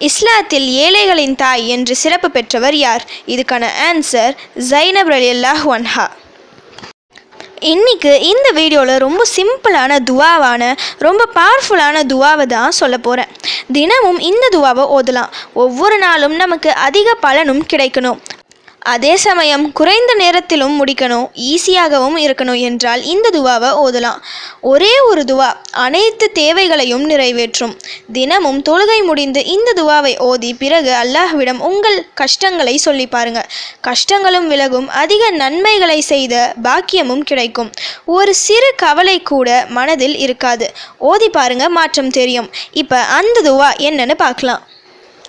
இஸ்லாத்தில் ஏழைகளின் தாய் என்று சிறப்பு பெற்றவர் யார்? இதுக்கான ஆன்சர் ஜைனப் ரலியல்லாஹு ஒன்ஹா இன்றைக்கு இந்த வீடியோவில் ரொம்ப சிம்பிளான துவாவான ரொம்ப பவர்ஃபுல்லான துவாவை தான் சொல்ல போகிறேன் தினமும் இந்த துவாவை ஓதலாம். ஒவ்வொரு நாளும் நமக்கு அதிக பலனும் கிடைக்கணும். அதே சமயம் குறைந்த நேரத்திலும் முடிக்கணும் ஈஸியாகவும் இருக்கணும் என்றால் இந்த துவாவை ஓதலாம். ஒரே ஒரு துவா அனைத்து தேவைகளையும் நிறைவேற்றும். தினமும் தொழுகை முடிந்து இந்த துவாவை ஓதி பிறகு அல்லாஹ்விடம் உங்கள் கஷ்டங்களை சொல்லி பாருங்க. கஷ்டங்களும் விலகும் அதிக நன்மைகளை செய்த பாக்கியமும் கிடைக்கும். ஒரு சிறு கவலை கூட மனதில் இருக்காது. ஓதி பாருங்க மாற்றம் தெரியும். இப்போ அந்த துவா என்னன்னு பார்க்கலாம்.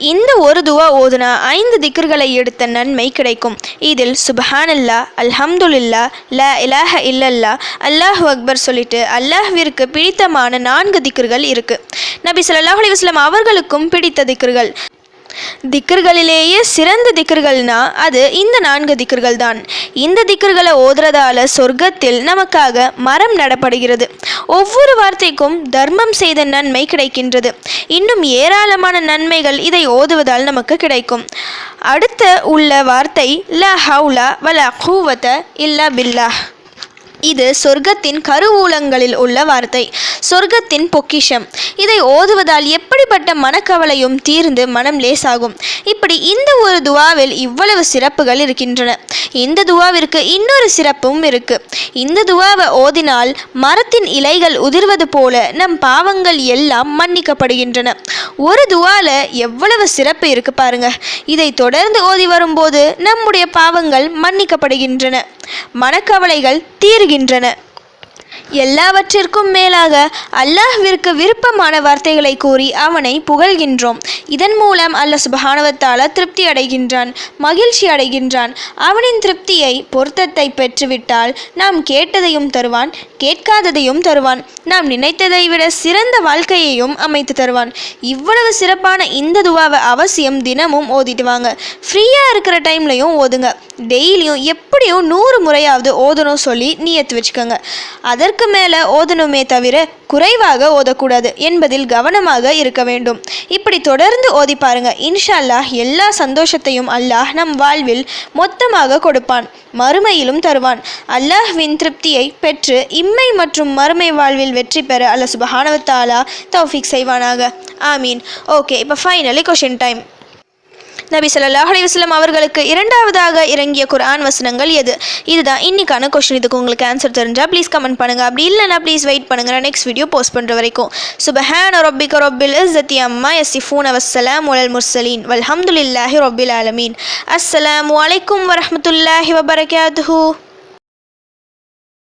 இந்த ஒரு துவா ஓதுனா ஐந்து திக்கர்களை எடுத்த நன்மை கிடைக்கும். இதில் சுபஹானல்லா அல்ஹம்துல்லா ல இலாஹ இல்லல்லா அல்லாஹ் அக்பர் சொல்லிட்டு அல்லாஹ்விற்கு பிடித்தமான நான்கு திக்கர்கள் இருக்கு. நபி சொல்லாஹ் அலி வஸ்லாம் அவர்களுக்கும் பிடித்த திக்கர்கள் திக்கர்களிலேயே சிறந்த திக்கர்கள்னா அது இந்த நான்கு திக்கர்கள் தான் இந்த திக்கர்களை ஓதுறதால சொர்க்கத்தில் நமக்காக மரம் நடப்படுகிறது. ஒவ்வொரு வார்த்தைக்கும் தர்மம் செய்த நன்மை கிடைக்கின்றது. இன்னும் ஏராளமான நன்மைகள் இதை ஓதுவதால் நமக்கு கிடைக்கும். அடுத்த உள்ள வார்த்தை ல ஹவுலா வல கூவத்த இல்லா பில்லா இது சொர்க்கத்தின் கருவூலங்களில் உள்ள வார்த்தை. சொர்க்கத்தின் பொக்கிஷம். இதை ஓதுவதால் எப்படிப்பட்ட மனக்கவலையும் தீர்ந்து மனம் லேசாகும். இப்படி இந்த ஒரு துவாவில் இவ்வளவு சிறப்புகள் இருக்கின்றன. இந்த துவாவிற்கு இன்னொரு சிறப்பும் இருக்கு. இந்த துவாவை ஓதினால் மரத்தின் இலைகள் உதிர்வது போல நம் பாவங்கள் எல்லாம் மன்னிக்கப்படுகின்றன. ஒரு துவால எவ்வளவு சிறப்பு இருக்கு பாருங்க. இதை தொடர்ந்து ஓதி வரும்போது நம்முடைய பாவங்கள் மன்னிக்கப்படுகின்றன. மனக்கவலைகள் தீருகின்றன எல்லாவற்றிற்கும் மேலாக அல்லாஹ்விற்கு விருப்பமான வார்த்தைகளை கூறி அவனை புகழ்கின்றோம். இதன் மூலம் அல்லாஹ் சுபஹானவத்தால திருப்தி அடைகின்றான் மகிழ்ச்சி அடைகின்றான். அவனின் திருப்தியை பொருத்தத்தை பெற்றுவிட்டால் நாம் கேட்டதையும் தருவான் கேட்காததையும் தருவான். நாம் நினைத்ததை விட சிறந்த வாழ்க்கையையும் அமைத்து தருவான். இவ்வளவு சிறப்பான இந்த துவாவை அவசியம் தினமும் ஓதிட்டு வாங்க ஃப்ரீயாக இருக்கிற டைம்லையும் ஓதுங்க. டெய்லியும் எப்படியும் நூறு முறையாவது ஓதணும் சொல்லி நியத்து வச்சுக்கோங்க. அதற்கு மேலே ஓதணுமே தவிர குறைவாக ஓதக்கூடாது என்பதில் கவனமாக இருக்க வேண்டும். இப்படி தொடர்ந்து ஓதி பாருங்க. இன்ஷா அல்லாஹ் எல்லா சந்தோஷத்தையும் அல்லாஹ் நம் வாழ்வில் மொத்தமாக கொடுப்பான். மறுமையிலும் தருவான். அல்லாஹ்வின் திருப்தியை பெற்று இம்மை மற்றும் மறுமை வாழ்வில் வெற்றி பெற அல்ல சுபஹானவத்தாலா தௌஃபிக் செய்வானாக. ஆமீன். ஓகே இப்போ ஃபைனலி கொஷின் டைம் நபி ஸல்லல்லாஹு அலைஹி அவர்களுக்கு இரண்டாவதாக இறங்கிய குர்ஆன் வசனங்கள் எது? இதுதான். இன்னைக்கான கொஸ்டின் இதுக்கு உங்களுக்கு ஆன்சர் தெரிஞ்சால் ப்ளீஸ் கமெண்ட் பண்ணுங்க. அப்படி இல்லைனா ப்ளீஸ் வெயிட் பண்ணுங்க. நான் நெக்ஸ்ட் வீடியோ போஸ்ட் பண்ணுற வரைக்கும். சுபஹான் ரப்பிக ரப்பில் இஸ்ஸத்தி அம்மா யசிஃபூன அவசலாம் உலல் முர்சலீன் வல்ஹம்துலில்லாஹி ரப்பில் ஆலமீன். அஸ்ஸலாமு அலைக்கும் வரமத்துல்லாஹி வபரகாத்துஹு.